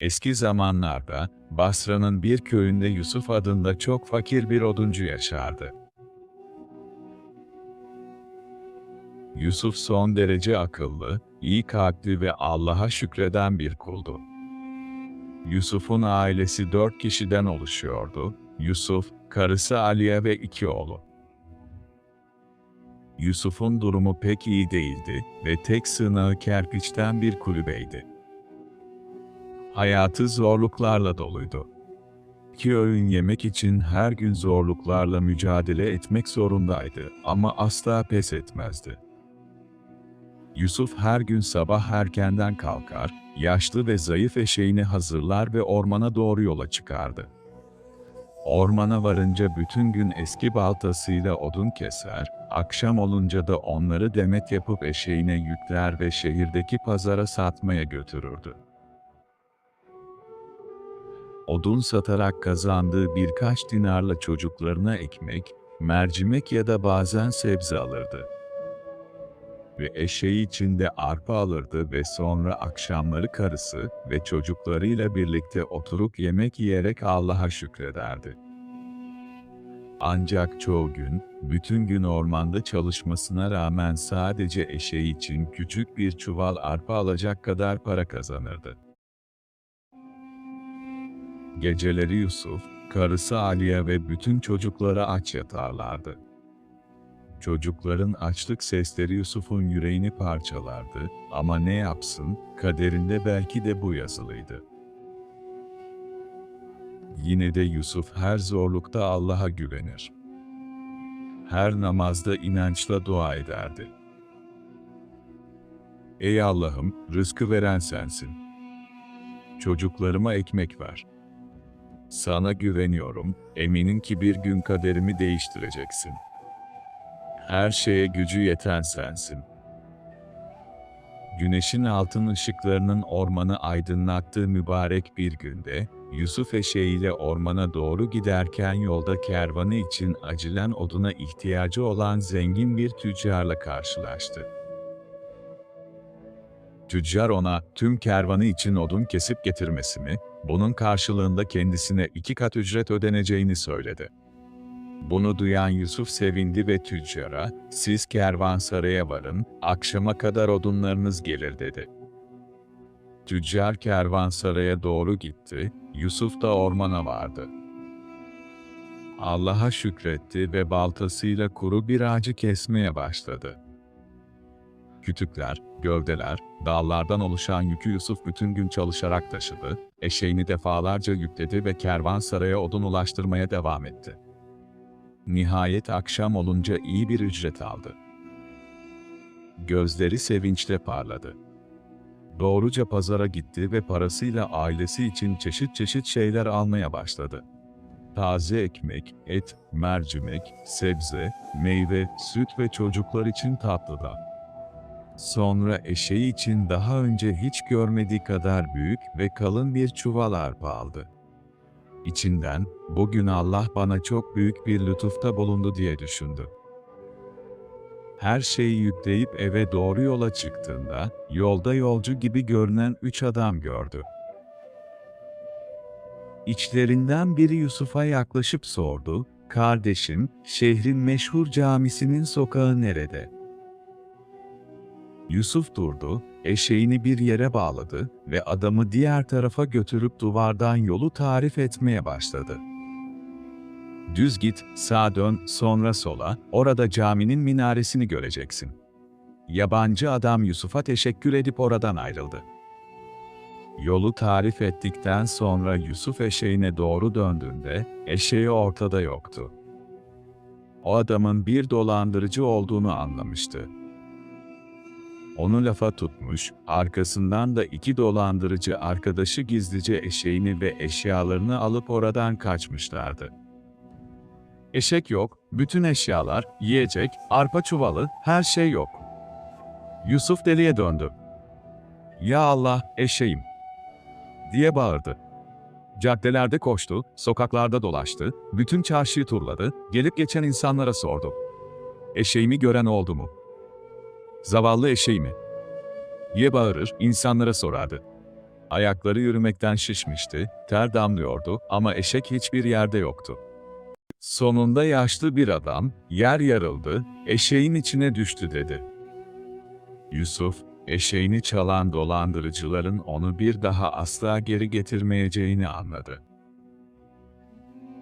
Eski zamanlarda Basra'nın bir köyünde Yusuf adında çok fakir bir oduncu yaşardı. Yusuf son derece akıllı, iyi kalpli ve Allah'a şükreden bir kuldu. Yusuf'un ailesi dört kişiden oluşuyordu. Yusuf, karısı Aliye ve iki oğlu. Yusuf'un durumu pek iyi değildi ve tek sığınağı kerpiçten bir kulübeydi. Hayatı zorluklarla doluydu. İki öğün yemek için her gün zorluklarla mücadele etmek zorundaydı ama asla pes etmezdi. Yusuf her gün sabah erkenden kalkar, yaşlı ve zayıf eşeğini hazırlar ve ormana doğru yola çıkardı. Ormana varınca bütün gün eski baltasıyla odun keser, akşam olunca da onları demet yapıp eşeğine yükler ve şehirdeki pazara satmaya götürürdü. Odun satarak kazandığı birkaç dinarla çocuklarına ekmek, mercimek ya da bazen sebze alırdı. Ve eşeği için de arpa alırdı ve sonra akşamları karısı ve çocuklarıyla birlikte oturup yemek yiyerek Allah'a şükrederdi. Ancak çoğu gün, bütün gün ormanda çalışmasına rağmen sadece eşeği için küçük bir çuval arpa alacak kadar para kazanırdı. Geceleri Yusuf, karısı Aliye ve bütün çocukları aç yatarlardı. Çocukların açlık sesleri Yusuf'un yüreğini parçalardı ama ne yapsın, kaderinde belki de bu yazılıydı. Yine de Yusuf her zorlukta Allah'a güvenir. Her namazda inançla dua ederdi. Ey Allah'ım, rızkı veren sensin. Çocuklarıma ekmek ver. Sana güveniyorum, eminim ki bir gün kaderimi değiştireceksin. Her şeye gücü yeten sensin. Güneşin altın ışıklarının ormanı aydınlattığı mübarek bir günde, Yusuf eşeğiyle ormana doğru giderken yolda kervanı için acilen oduna ihtiyacı olan zengin bir tüccarla karşılaştı. Tüccar ona tüm kervanı için odun kesip getirmesini, bunun karşılığında kendisine iki kat ücret ödeneceğini söyledi. Bunu duyan Yusuf sevindi ve tüccara, siz kervansaraya varın, akşama kadar odunlarınız gelir dedi. Tüccar kervansaraya doğru gitti, Yusuf da ormana vardı. Allah'a şükretti ve baltasıyla kuru bir ağacı kesmeye başladı. Kütükler, gövdeler, dallardan oluşan yükü Yusuf bütün gün çalışarak taşıdı, eşeğini defalarca yükledi ve kervansaraya odun ulaştırmaya devam etti. Nihayet akşam olunca iyi bir ücret aldı. Gözleri sevinçle parladı. Doğruca pazara gitti ve parasıyla ailesi için çeşit çeşit şeyler almaya başladı. Taze ekmek, et, mercimek, sebze, meyve, süt ve çocuklar için tatlı da. Sonra eşeği için daha önce hiç görmediği kadar büyük ve kalın bir çuval arpa aldı. İçinden, bugün Allah bana çok büyük bir lütufta bulundu diye düşündü. Her şeyi yükleyip eve doğru yola çıktığında, yolda yolcu gibi görünen üç adam gördü. İçlerinden biri Yusuf'a yaklaşıp sordu, ''Kardeşim, şehrin meşhur camisinin sokağı nerede?'' Yusuf durdu, eşeğini bir yere bağladı ve adamı diğer tarafa götürüp duvardan yolu tarif etmeye başladı. Düz git, sağa dön, sonra sola, orada caminin minaresini göreceksin. Yabancı adam Yusuf'a teşekkür edip oradan ayrıldı. Yolu tarif ettikten sonra Yusuf eşeğine doğru döndüğünde, eşeği ortada yoktu. O adamın bir dolandırıcı olduğunu anlamıştı. Onu lafa tutmuş, arkasından da iki dolandırıcı arkadaşı gizlice eşeğini ve eşyalarını alıp oradan kaçmışlardı. Eşek yok, bütün eşyalar, yiyecek, arpa çuvalı, her şey yok. Yusuf deliye döndü. Ya Allah, eşeğim! diye bağırdı. Caddelerde koştu, sokaklarda dolaştı, bütün çarşıyı turladı, gelip geçen insanlara sordu. Eşeğimi gören oldu mu? Zavallı eşeğimi. Ye bağırır, insanlara sorardı. Ayakları yürümekten şişmişti, ter damlıyordu ama eşek hiçbir yerde yoktu. Sonunda yaşlı bir adam, yer yarıldı, eşeğin içine düştü dedi. Yusuf, eşeğini çalan dolandırıcıların onu bir daha asla geri getirmeyeceğini anladı.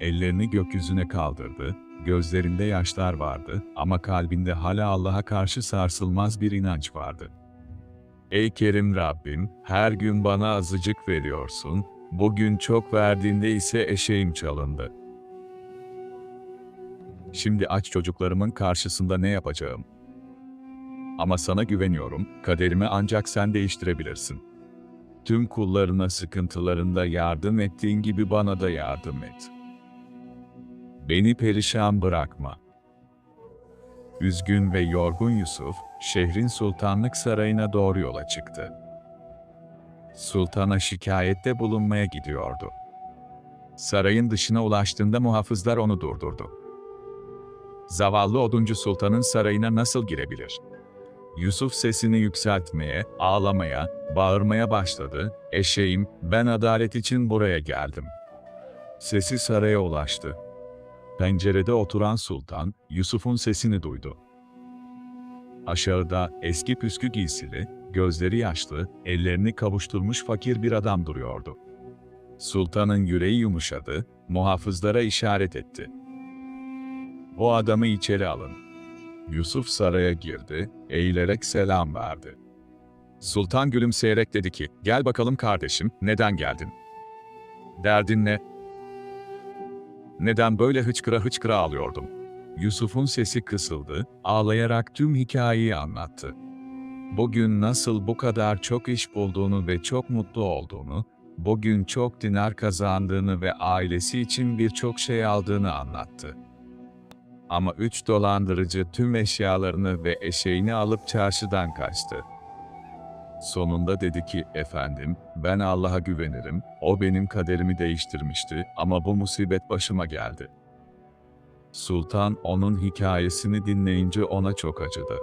Ellerini gökyüzüne kaldırdı, gözlerinde yaşlar vardı ama kalbinde hala Allah'a karşı sarsılmaz bir inanç vardı. Ey Kerim Rabbim, her gün bana azıcık veriyorsun, bugün çok verdiğinde ise eşeğim çalındı. Şimdi aç çocuklarımın karşısında ne yapacağım? Ama sana güveniyorum, kaderimi ancak sen değiştirebilirsin. Tüm kullarına sıkıntılarında yardım ettiğin gibi bana da yardım et. Beni perişan bırakma. Üzgün ve yorgun Yusuf, şehrin sultanlık sarayına doğru yola çıktı. Sultana şikayette bulunmaya gidiyordu. Sarayın dışına ulaştığında muhafızlar onu durdurdu. Zavallı oduncu sultanın sarayına nasıl girebilir? Yusuf sesini yükseltmeye, ağlamaya, bağırmaya başladı. Eşeğim, ben adalet için buraya geldim. Sesi saraya ulaştı. Pencerede oturan sultan, Yusuf'un sesini duydu. Aşağıda eski püskü giysili, gözleri yaşlı, ellerini kavuşturmuş fakir bir adam duruyordu. Sultanın yüreği yumuşadı, muhafızlara işaret etti. O adamı içeri alın. Yusuf saraya girdi, eğilerek selam verdi. Sultan gülümseyerek dedi ki, gel bakalım kardeşim, neden geldin? Derdin ne? Neden böyle hıçkıra hıçkıra ağlıyordum? Yusuf'un sesi kısıldı, ağlayarak tüm hikayeyi anlattı. Bugün nasıl bu kadar çok iş bulduğunu ve çok mutlu olduğunu, bugün çok dinar kazandığını ve ailesi için birçok şey aldığını anlattı. Ama üç dolandırıcı tüm eşyalarını ve eşeğini alıp çarşıdan kaçtı. Sonunda dedi ki, efendim, ben Allah'a güvenirim, o benim kaderimi değiştirmişti ama bu musibet başıma geldi. Sultan onun hikayesini dinleyince ona çok acıdı.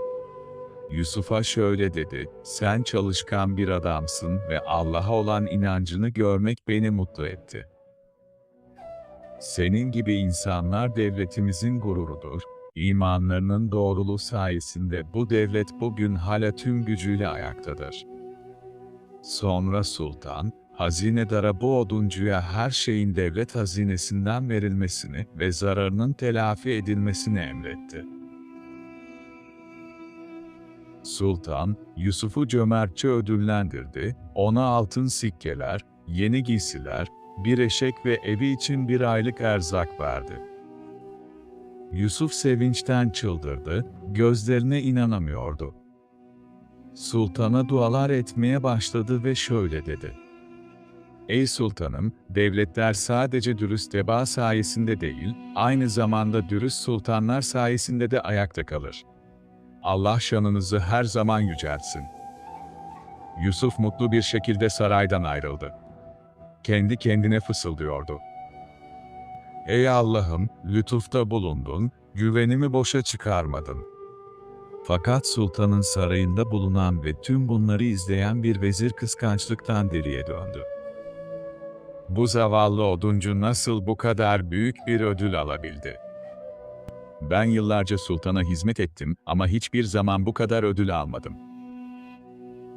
Yusuf'a şöyle dedi, sen çalışkan bir adamsın ve Allah'a olan inancını görmek beni mutlu etti. Senin gibi insanlar devletimizin gururudur. İmanlarının doğruluğu sayesinde bu devlet bugün hala tüm gücüyle ayaktadır. Sonra sultan, hazinedara bu oduncuya her şeyin devlet hazinesinden verilmesini ve zararının telafi edilmesini emretti. Sultan, Yusuf'u cömertçe ödüllendirdi, ona altın sikkeler, yeni giysiler, bir eşek ve evi için bir aylık erzak verdi. Yusuf sevinçten çıldırdı, gözlerine inanamıyordu. Sultana dualar etmeye başladı ve şöyle dedi. Ey sultanım, devletler sadece dürüst teba sayesinde değil, aynı zamanda dürüst sultanlar sayesinde de ayakta kalır. Allah şanınızı her zaman yüceltsin. Yusuf mutlu bir şekilde saraydan ayrıldı. Kendi kendine fısıldıyordu. Ey Allah'ım, lütufta bulundun, güvenimi boşa çıkarmadın. Fakat sultanın sarayında bulunan ve tüm bunları izleyen bir vezir kıskançlıktan deriye döndü. Bu zavallı oduncu nasıl bu kadar büyük bir ödül alabildi? Ben yıllarca sultana hizmet ettim ama hiçbir zaman bu kadar ödül almadım.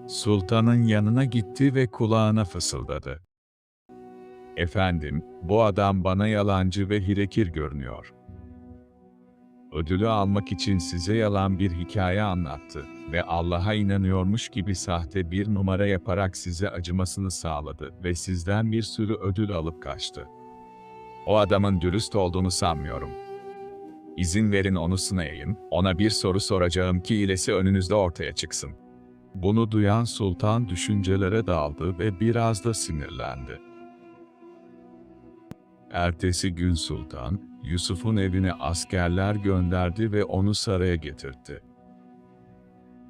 Sultanın yanına gitti ve kulağına fısıldadı. Efendim, bu adam bana yalancı ve hirekir görünüyor. Ödülü almak için size yalan bir hikaye anlattı ve Allah'a inanıyormuş gibi sahte bir numara yaparak size acımasını sağladı ve sizden bir sürü ödül alıp kaçtı. O adamın dürüst olduğunu sanmıyorum. İzin verin onu sınayayım, ona bir soru soracağım ki ilesi önünüzde ortaya çıksın. Bunu duyan sultan düşüncelere daldı ve biraz da sinirlendi. Ertesi gün sultan, Yusuf'un evine askerler gönderdi ve onu saraya getirdi.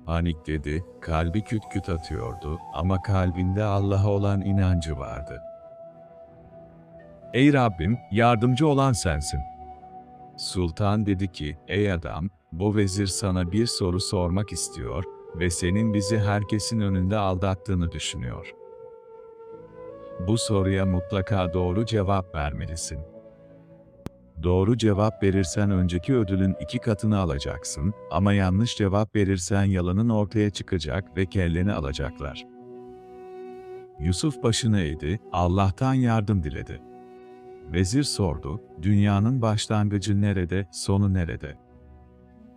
Panik dedi, kalbi küt küt atıyordu ama kalbinde Allah'a olan inancı vardı. Ey Rabbim, yardımcı olan sensin. Sultan dedi ki, ey adam, bu vezir sana bir soru sormak istiyor ve senin bizi herkesin önünde aldattığını düşünüyor. Bu soruya mutlaka doğru cevap vermelisin. Doğru cevap verirsen önceki ödülün iki katını alacaksın ama yanlış cevap verirsen yalanın ortaya çıkacak ve kelleni alacaklar. Yusuf başını eğdi, Allah'tan yardım diledi. Vezir sordu, dünyanın başlangıcı nerede, sonu nerede?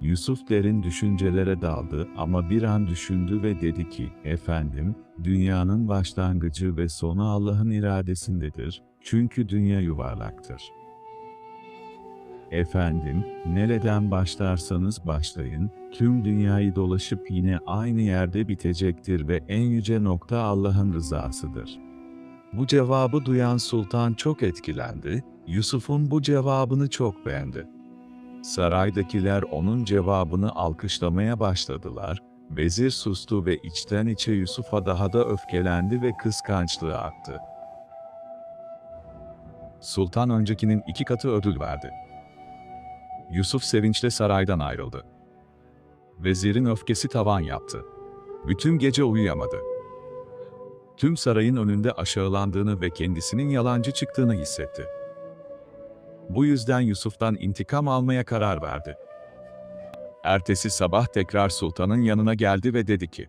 Yusuf derin düşüncelere daldı ama bir an düşündü ve dedi ki, Efendim, dünyanın başlangıcı ve sonu Allah'ın iradesindedir, çünkü dünya yuvarlaktır. Efendim, nereden başlarsanız başlayın, tüm dünyayı dolaşıp yine aynı yerde bitecektir ve en yüce nokta Allah'ın rızasıdır. Bu cevabı duyan sultan çok etkilendi, Yusuf'un bu cevabını çok beğendi. Saraydakiler onun cevabını alkışlamaya başladılar, vezir sustu ve içten içe Yusuf'a daha da öfkelendi ve kıskançlığı aktı. Sultan öncekinin iki katı ödül verdi. Yusuf sevinçle saraydan ayrıldı. Vezirin öfkesi tavan yaptı. Bütün gece uyuyamadı. Tüm sarayın önünde aşağılandığını ve kendisinin yalancı çıktığını hissetti. Bu yüzden Yusuf'tan intikam almaya karar verdi. Ertesi sabah tekrar sultanın yanına geldi ve dedi ki,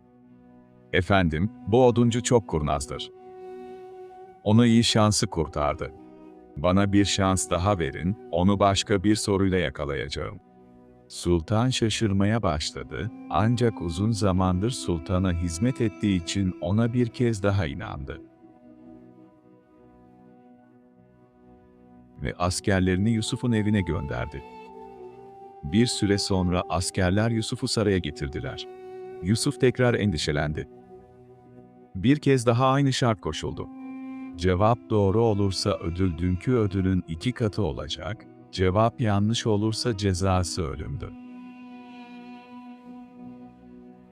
Efendim, bu oduncu çok kurnazdır. Onu iyi şansı kurtardı. Bana bir şans daha verin, onu başka bir soruyla yakalayacağım. Sultan şaşırmaya başladı, ancak uzun zamandır sultana hizmet ettiği için ona bir kez daha inandı. Ve askerlerini Yusuf'un evine gönderdi. Bir süre sonra askerler Yusuf'u saraya getirdiler. Yusuf tekrar endişelendi. Bir kez daha aynı şart koşuldu. Cevap doğru olursa ödül dünkü ödülün iki katı olacak, cevap yanlış olursa cezası ölümdü.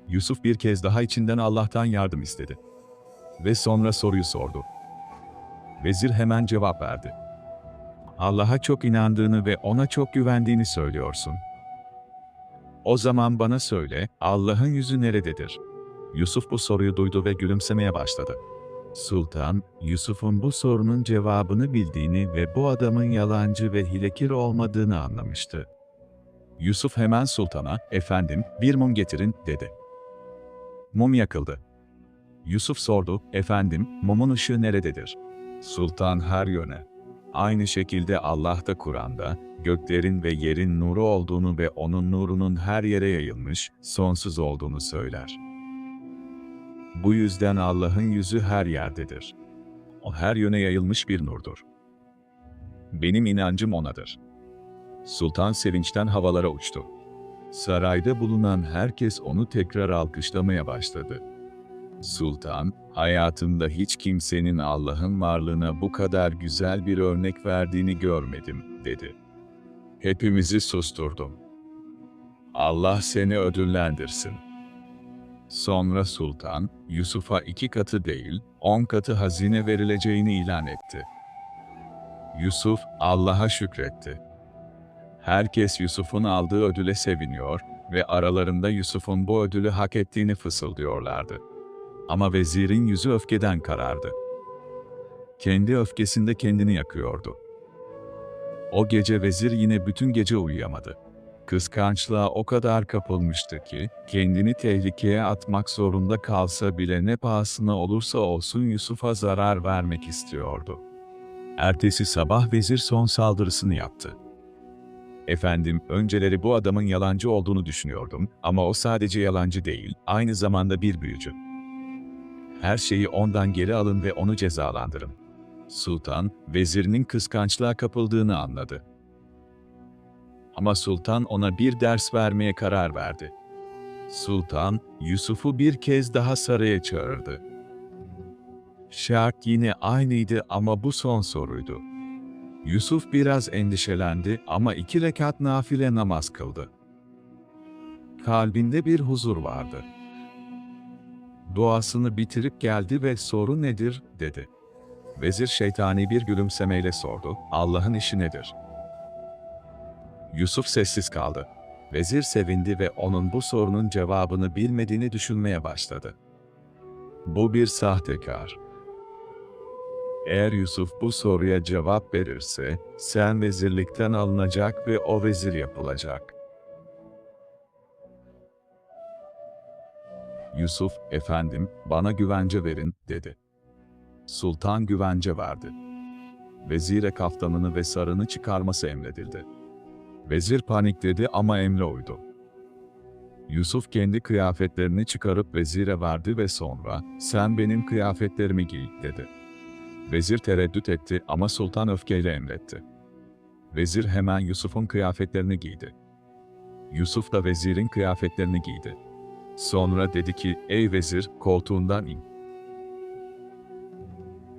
Yusuf bir kez daha içinden Allah'tan yardım istedi. Ve sonra soruyu sordu. Vezir hemen cevap verdi. Allah'a çok inandığını ve ona çok güvendiğini söylüyorsun. O zaman bana söyle, Allah'ın yüzü nerededir? Yusuf bu soruyu duydu ve gülümsemeye başladı. Sultan, Yusuf'un bu sorunun cevabını bildiğini ve bu adamın yalancı ve hilekir olmadığını anlamıştı. Yusuf hemen sultana, efendim, bir mum getirin, dedi. Mum yakıldı. Yusuf sordu, efendim, mumun ışığı nerededir? Sultan her yöne. Aynı şekilde Allah da Kur'an'da, göklerin ve yerin nuru olduğunu ve onun nurunun her yere yayılmış, sonsuz olduğunu söyler. Bu yüzden Allah'ın yüzü her yerdedir. O her yöne yayılmış bir nurdur. Benim inancım onadır. Sultan sevinçten havalara uçtu. Sarayda bulunan herkes onu tekrar alkışlamaya başladı. Sultan, hayatımda hiç kimsenin Allah'ın varlığına bu kadar güzel bir örnek verdiğini görmedim, dedi. Hepimizi susturdum. Allah seni ödüllendirsin. Sonra sultan, Yusuf'a iki katı değil, on katı hazine verileceğini ilan etti. Yusuf, Allah'a şükretti. Herkes Yusuf'un aldığı ödüle seviniyor ve aralarında Yusuf'un bu ödülü hak ettiğini fısıldıyorlardı. Ama vezirin yüzü öfkeden karardı. Kendi öfkesinde kendini yakıyordu. O gece vezir yine bütün gece uyuyamadı. Kıskançlığa o kadar kapılmıştı ki, kendini tehlikeye atmak zorunda kalsa bile ne pahasına olursa olsun Yusuf'a zarar vermek istiyordu. Ertesi sabah vezir son saldırısını yaptı. Efendim, önceleri bu adamın yalancı olduğunu düşünüyordum ama o sadece yalancı değil, aynı zamanda bir büyücü. Her şeyi ondan geri alın ve onu cezalandırın. Sultan, vezirinin kıskançlığa kapıldığını anladı. Ama sultan ona bir ders vermeye karar verdi. Sultan, Yusuf'u bir kez daha saraya çağırdı. Şart yine aynıydı ama bu son soruydu. Yusuf biraz endişelendi ama iki rekat nafile namaz kıldı. Kalbinde bir huzur vardı. Duasını bitirip geldi ve soru nedir, dedi. Vezir şeytani bir gülümsemeyle sordu, Allah'ın işi nedir? Yusuf sessiz kaldı. Vezir sevindi ve onun bu sorunun cevabını bilmediğini düşünmeye başladı. Bu bir sahtekar. Eğer Yusuf bu soruya cevap verirse, sen vezirlikten alınacak ve o vezir yapılacak. Yusuf, efendim, bana güvence verin, dedi. Sultan güvence verdi. Vezire kaftanını ve sarını çıkarması emredildi. Vezir panikledi ama emre uydu. Yusuf kendi kıyafetlerini çıkarıp vezire verdi ve sonra, sen benim kıyafetlerimi giy, dedi. Vezir tereddüt etti ama sultan öfkeyle emretti. Vezir hemen Yusuf'un kıyafetlerini giydi. Yusuf da vezirin kıyafetlerini giydi. Sonra dedi ki, ey vezir, koltuğundan in.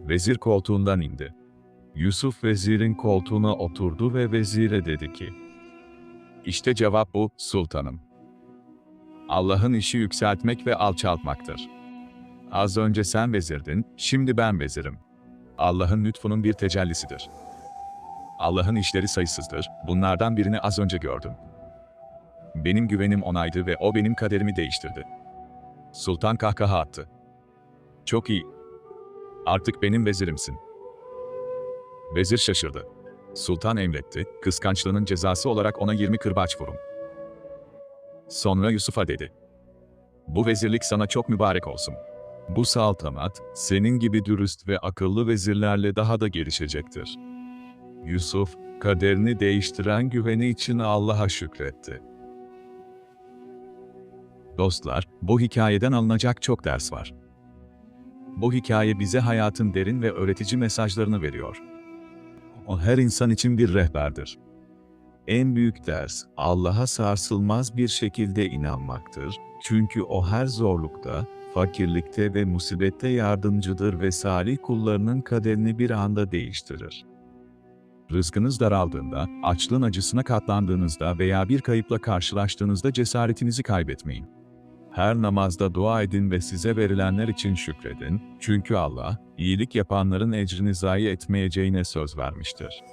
Vezir koltuğundan indi. Yusuf vezirin koltuğuna oturdu ve vezire dedi ki, İşte cevap bu, sultanım. Allah'ın işi yükseltmek ve alçaltmaktır. Az önce sen vezirdin, şimdi ben vezirim. Allah'ın lütfunun bir tecellisidir. Allah'ın işleri sayısızdır, bunlardan birini az önce gördüm. Benim güvenim onaydı ve o benim kaderimi değiştirdi. Sultan kahkaha attı. Çok iyi. Artık benim vezirimsin. Vezir şaşırdı. Sultan emretti, kıskançlığının cezası olarak ona 20 kırbaç vurun. Sonra Yusuf'a dedi. Bu vezirlik sana çok mübarek olsun. Bu saltanat, senin gibi dürüst ve akıllı vezirlerle daha da gelişecektir. Yusuf, kaderini değiştiren güveni için Allah'a şükretti. Dostlar, bu hikayeden alınacak çok ders var. Bu hikaye bize hayatın derin ve öğretici mesajlarını veriyor. O her insan için bir rehberdir. En büyük ders, Allah'a sarsılmaz bir şekilde inanmaktır. Çünkü o her zorlukta, fakirlikte ve musibette yardımcıdır ve salih kullarının kaderini bir anda değiştirir. Rızkınız daraldığında, açlığın acısına katlandığınızda veya bir kayıpla karşılaştığınızda cesaretinizi kaybetmeyin. Her namazda dua edin ve size verilenler için şükredin, çünkü Allah, iyilik yapanların ecrini zayi etmeyeceğine söz vermiştir.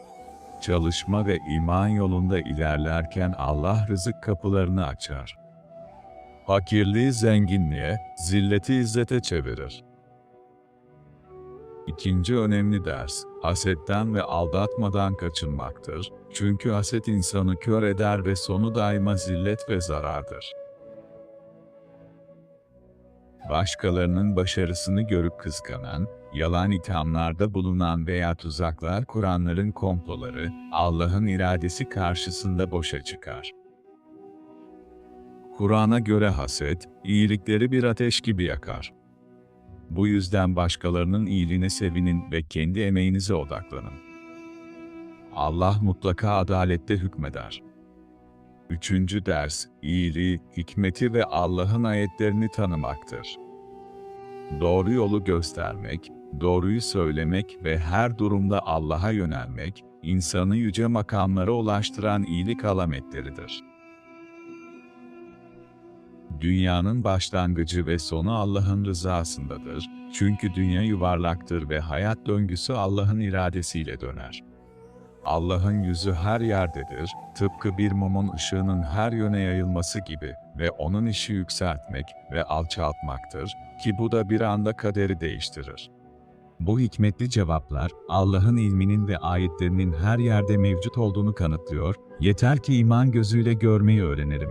Çalışma ve iman yolunda ilerlerken Allah rızık kapılarını açar. Fakirliği zenginliğe, zilleti izzete çevirir. İkinci önemli ders, hasetten ve aldatmadan kaçınmaktır. Çünkü haset insanı kör eder ve sonu daima zillet ve zarardır. Başkalarının başarısını görüp kıskanan, yalan ithamlarda bulunan veya tuzaklar kuranların komploları, Allah'ın iradesi karşısında boşa çıkar. Kur'an'a göre haset, iyilikleri bir ateş gibi yakar. Bu yüzden başkalarının iyiliğine sevinin ve kendi emeğinize odaklanın. Allah mutlaka adalette hükmeder. Üçüncü ders, iyiliği, hikmeti ve Allah'ın ayetlerini tanımaktır. Doğru yolu göstermek, doğruyu söylemek ve her durumda Allah'a yönelmek, insanı yüce makamlara ulaştıran iyilik alametleridir. Dünyanın başlangıcı ve sonu Allah'ın rızasındadır. Çünkü dünya yuvarlaktır ve hayat döngüsü Allah'ın iradesiyle döner. Allah'ın yüzü her yerdedir, tıpkı bir mumun ışığının her yöne yayılması gibi ve onun işi yükseltmek ve alçaltmaktır ki bu da bir anda kaderi değiştirir. Bu hikmetli cevaplar, Allah'ın ilminin ve ayetlerinin her yerde mevcut olduğunu kanıtlıyor, yeter ki iman gözüyle görmeyi öğrenelim.